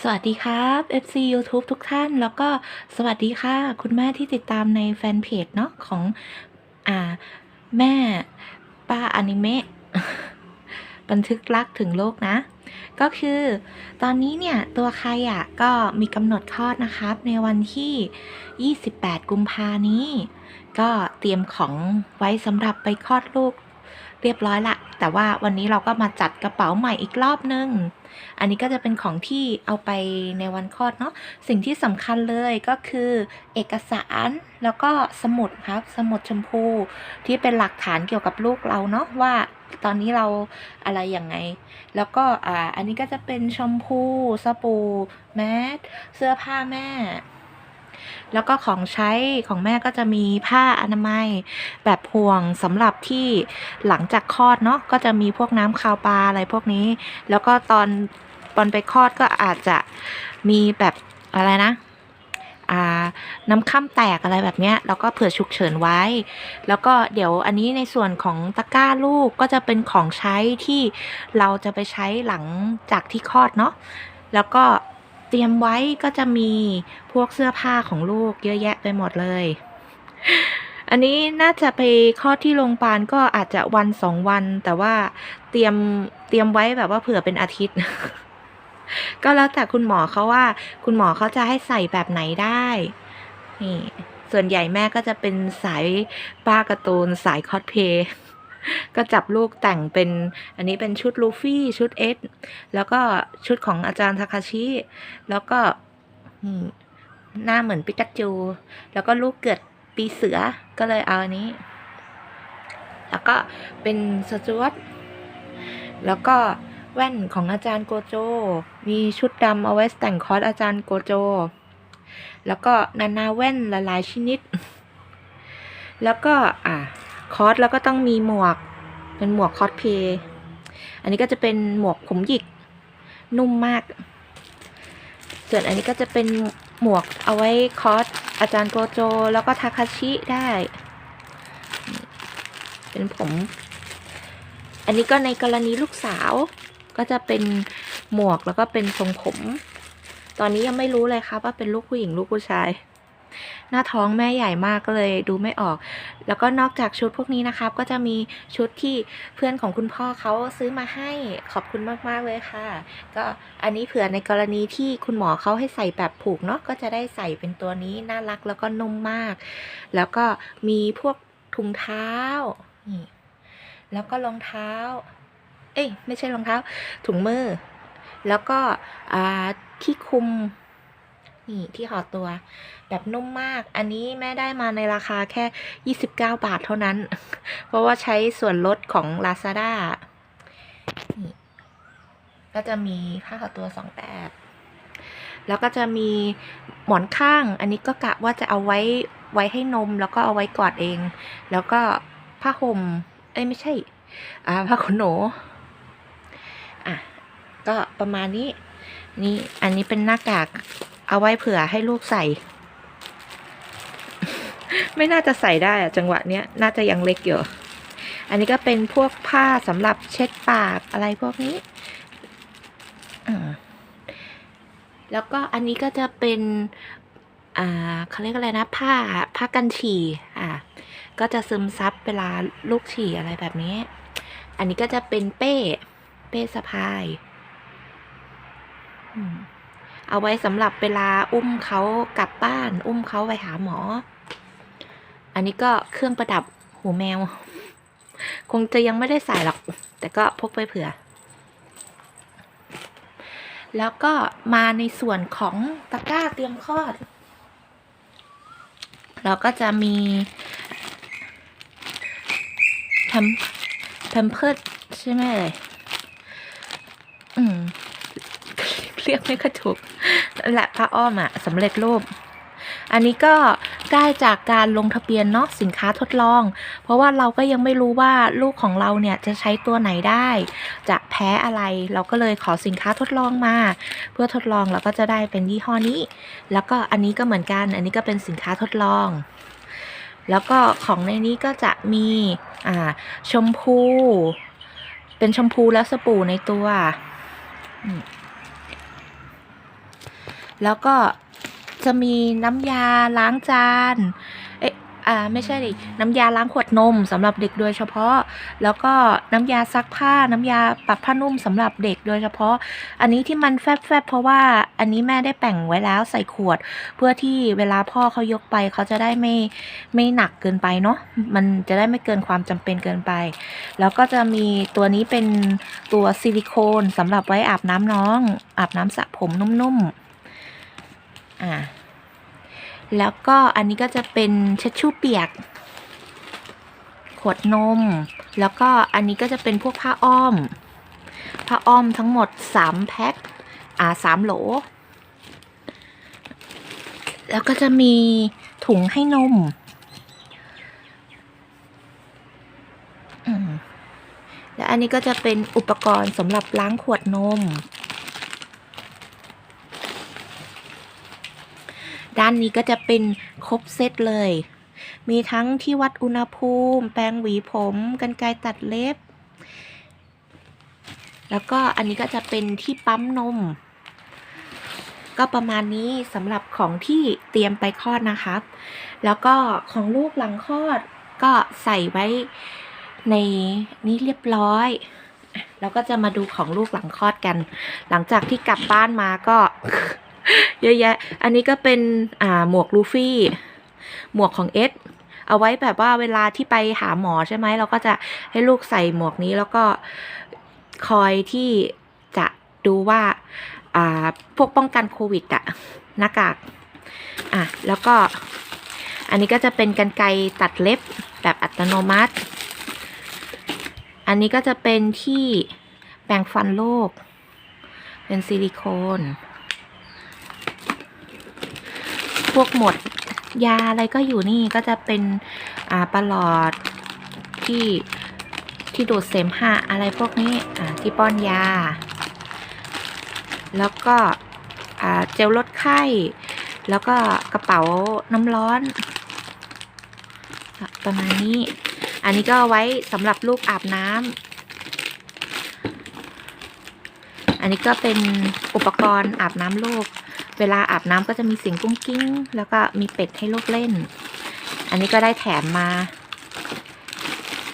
สวัสดีครับ FC YouTube ทุกท่าน แล้วก็สวัสดีค่ะ คุณแม่ที่ติดตามในแฟนเพจเนาะของอ่าแม่ป้าอนิเมะบันทึกรักถึงโลกนะ ก็คือตอนนี้เนี่ย ตัวใครอะก็มีกำหนดคลอดนะครับ ในวันที่ 28 กุมภานี้ ก็เตรียมของไว้สำหรับไปคลอดลูกเรียบร้อยละ แต่ว่าวันนี้เราก็มาจัดกระเป๋าใหม่อีกรอบนึง อันนี้ก็จะเป็นของที่เอาไปในวันคลอดเนาะ สิ่งที่สำคัญเลยก็คือเอกสารแล้วก็สมุดครับ สมุดชมพูที่เป็นหลักฐานเกี่ยวกับลูกเราเนาะว่าตอนนี้เราอะไรยังไง แล้วก็อ่าอันนี้ก็จะเป็นชมพูสบู่แมสเสื้อผ้าแม่ แล้วก็ของใช้ของแม่ก็จะมีผ้าอนามัยแบบห่วงสำหรับที่หลังจากคลอดเนาะก็จะมีพวกน้ำคาวปลาอะไรพวกนี้ แล้วก็ตอนตอนไปคลอดก็อาจจะมีแบบอะไรนะอ่าน้ำข้ามแตกอะไรแบบเนี้ยแล้วก็เผื่อฉุกเฉินไว้ แล้วก็เดี๋ยวอันนี้ในส่วนของตะกร้าลูกก็จะเป็นของใช้ที่เราจะไปใช้หลังจากที่คลอดเนาะแล้วก็ เตรียมไว้ก็จะมีพวกเสื้อผ้าของลูกเยอะแยะไปหมดเลย อันนี้น่าจะไปคลอดที่โรงพยาบาลก็อาจจะวันสองวัน แต่ว่าเตรียมเตรียมไว้แบบว่าเผื่อเป็นอาทิตย์ ก็แล้วแต่คุณหมอเขาว่า คุณหมอเขาจะให้ใส่แบบไหนได้ นี่ ส่วนใหญ่แม่ก็จะเป็นสายป้าการ์ตูนสายคอสเพย์ ก็จับลูกแต่งเป็นอันนี้เป็นชุดลูฟี่ชุดเอสแล้วก็ชุดของอาจารย์ทาคาชิ แล้วก็หน้าเหมือนปิกัจจู แล้วก็ลูกเกิดปีเสือก็เลยเอาอันนี้ แล้วก็เป็นสจวตแล้วก็แว่นของอาจารย์โกโจ มีชุดดำเอาไว้แต่งคอร์สอาจารย์โกโจ แล้วก็นานาแว่นหลายๆชนิด แล้วก็อะ คอสแล้วก็ต้องมีหมวก เป็นหมวกคอสเพย์อันนี้ก็จะเป็นหมวกผมหยิกนุ่มมาก ส่วนอันนี้ก็จะเป็นหมวกเอาไว้คอสอาจารย์โกโจ แล้วก็ทาคาชิได้ เป็นผม อันนี้ก็ในกรณีลูกสาว ก็จะเป็นหมวกแล้วก็เป็นทรงผม ตอนนี้ยังไม่รู้เลยครับว่าเป็นลูกผู้หญิงลูกผู้ชาย หน้าท้องแม่ใหญ่มากก็เลยดูไม่ออก แล้วก็นอกจากชุดพวกนี้นะครับ ก็จะมีชุดที่เพื่อนของคุณพ่อเขาซื้อมาให้ขอบคุณมากๆเลยค่ะ ก็อันนี้เผื่อในกรณีที่คุณหมอเขาให้ใส่แบบผูกเนาะก็จะได้ใส่เป็นตัวนี้น่ารักแล้วก็นุ่มมาก แล้วก็มีพวกถุงเท้านี่แล้วก็รองเท้า เอ้ยไม่ใช่รองเท้า ถุงมือ แล้วก็อ่าที่คลุม นี่ที่ห่อตัว แบบนุ่มมาก อันนี้แม่ได้มาในราคาแค่ 29 บาทเท่านั้น เพราะว่าใช้ส่วนลดของ Lazada นี่ก็จะมีผ้าห่อตัวสองแบบ แล้วก็จะมีหมอนข้าง อันนี้ก็กะว่าจะเอาไว้ไว้ให้นม แล้วก็เอาไว้กอดเอง แล้วก็ผ้าห่ม เอ้ยไม่ใช่ อ่าผ้าขนหนู อะ ก็ประมาณนี้ นี่ อันนี้เป็นหน้ากาก เอาไว้เผื่อให้ลูกใส่ ไม่น่าจะใส่ได้อะจังหวะเนี้ยน่าจะยังเล็กอยู่ อันนี้ก็เป็นพวกผ้าสำหรับเช็ดปากอะไรพวกนี้แล้วก็อันนี้ก็จะเป็น อ่าเขาเรียกอะไรนะ ผ้าผ้ากันฉี่อ่าก็จะซึมซับเวลาลูกฉี่อะไรแบบนี้ อันนี้ก็จะเป็นเป้ เป้สะพาย อืม เอาไว้สำหรับเวลาอุ้มเขากลับบ้าน อุ้มเขาไปหาหมอ อันนี้ก็เครื่องประดับหูแมว คงจะยังไม่ได้ใส่หรอก แต่ก็พกไปเผื่อ แล้วก็มาในส่วนของตะกร้าเตรียมคลอด เราก็จะมีแพมเพิร์ดใช่ไหมเอ่ยอืม เรียกไม่กระถูกแหละผ้าอ้อมอะสำเร็จรูป อันนี้ก็ได้จากการลงทะเบียนเนาะสินค้าทดลอง เพราะว่าเราก็ยังไม่รู้ว่าลูกของเราเนี่ยจะใช้ตัวไหนได้ จะแพ้อะไรเราก็เลยขอสินค้าทดลองมา เพื่อทดลองเราก็จะได้เป็นยี่ห้อนี้ แล้วก็อันนี้ก็เหมือนกัน อันนี้ก็เป็นสินค้าทดลองแล้วก็ของในนี้ก็จะมีอ่าชมพู เป็นชมพูและสบู่ในตัวอื แล้วก็จะมีน้ำยาล้างจาน เอ๊ะ อ่า ไม่ใช่ดิ น้ำยาล้างขวดนมสำหรับเด็กโดยเฉพาะ แล้วก็น้ำยาซักผ้า น้ำยาปรับผ้านุ่มสำหรับเด็กโดยเฉพาะ อันนี้ที่มันแฟบๆเพราะว่าอันนี้แม่ได้แป่งไว้แล้วใส่ขวด เพื่อที่เวลาพ่อเขายกไปเขาจะได้ไม่ไม่หนักเกินไปเนาะ มันจะได้ไม่เกินความจำเป็นเกินไป แล้วก็จะมีตัวนี้เป็นตัวซิลิโคนสำหรับไว้อาบน้ำน้อง อาบน้ำสระผมนุ่มๆ อ่าแล้วก็อันนี้ก็จะเป็นเช็ดชู่เปียก ขวดนม แล้วก็อันนี้ก็จะเป็นพวกผ้าอ้อม ผ้าอ้อมทั้งหมด 3 แพ็ค อ่าสามโหล แล้วก็จะมีถุงให้นมอืมและอันนี้ก็จะเป็นอุปกรณ์สำหรับล้างขวดนม ด้านนี้ก็จะเป็นครบเซตเลย มีทั้งที่วัดอุณหภูมิ แปรงหวีผมกันไกรตัดเล็บ แล้วก็อันนี้ก็จะเป็นที่ปั๊มนม ก็ประมาณนี้สำหรับของที่เตรียมไปคลอดนะครับ แล้วก็ของลูกหลังคลอดก็ใส่ไว้ในนี้เรียบร้อยอะเราก็จะมาดูของลูกหลังคลอดกัน หลังจากที่กลับบ้านมาก็ เยอะแยะ อันนี้ก็เป็นอ่าหมวกลูฟี่ หมวกของเอสเอาไว้แบบว่าเวลาที่ไปหาหมอใช่ไหมเราก็จะให้ลูกใส่หมวกนี้แล้วก็คอยที่จะดูว่าอ่าพวกป้องกันโควิดอะหน้ากากอะแล้วก็อันนี้ก็จะเป็นกันไกรตัดเล็บแบบอัตโนมัติ อันนี้ก็จะเป็นที่แปรงฟันโลก เป็นซิลิโคน พวกหมดยาอะไรก็อยู่นี่ก็จะเป็นอ่าประหลอดที่ที่ดูดเสมหะอะไรพวกนี้อ่าที่ป้อนยา แล้วก็อ่าเจลลดไข้ แล้วก็กระเป๋าน้ำร้อน ประมาณนี้ อันนี้ก็ไว้สำหรับลูกอาบน้ำอันนี้ก็เป็นอุปกรณ์อาบน้ำลูก เวลาอาบน้ำก็จะมีเสียงกุ้งกิ้ง แล้วก็มีเป็ดให้ลูกเล่น อันนี้ก็ได้แถมมา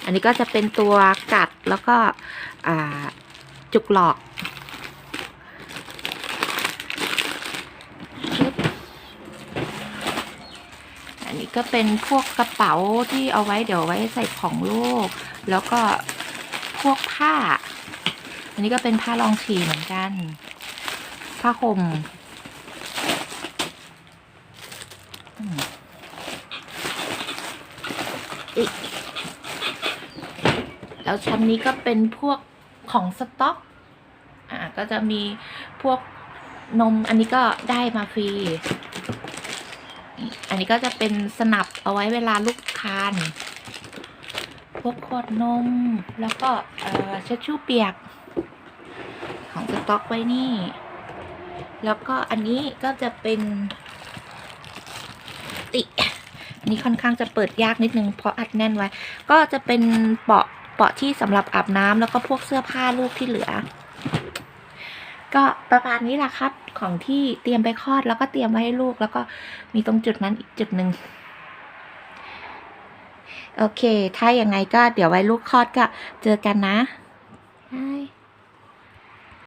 อันนี้ก็จะเป็นตัวกัดแล้วก็จุกหลอกอันนี้ก็เป็นพวกกระเป๋าที่เอาไว้เดี๋ยวไว้ใส่ของลูก แล้วก็พวกผ้า อันนี้ก็เป็นผ้ารองฉี่เหมือนกัน ผ้าห่ม อืมอิ แล้วชั้นนี้ก็เป็นพวกของสต็อก อ่า ก็จะมีพวกนม อันนี้ก็ได้มาฟรี อันนี้ก็จะเป็นสนับเอาไว้เวลาลูกคาน พวกขวดนม แล้วก็เอ่อเช็ดชู่เปียก ของสต็อกไว้นี่ แล้วก็อันนี้ก็จะเป็น ติอันนี้ค่อนข้างจะเปิดยากนิดนึงเพราะอัดแน่นไว้ ก็จะเป็นเปาะเปาะที่สำหรับอาบน้ำแล้วก็พวกเสื้อผ้าลูกที่เหลือ ก็ประมาณนี้แหละครับ ของที่เตรียมไปคลอดแล้วก็เตรียมไว้ให้ลูก แล้วก็มีตรงจุดนั้นอีกจุดหนึ่งโอเค ถ้าอยังไงก็เดี๋ยวไว้ลูกคลอดก็เจอกันนะบาย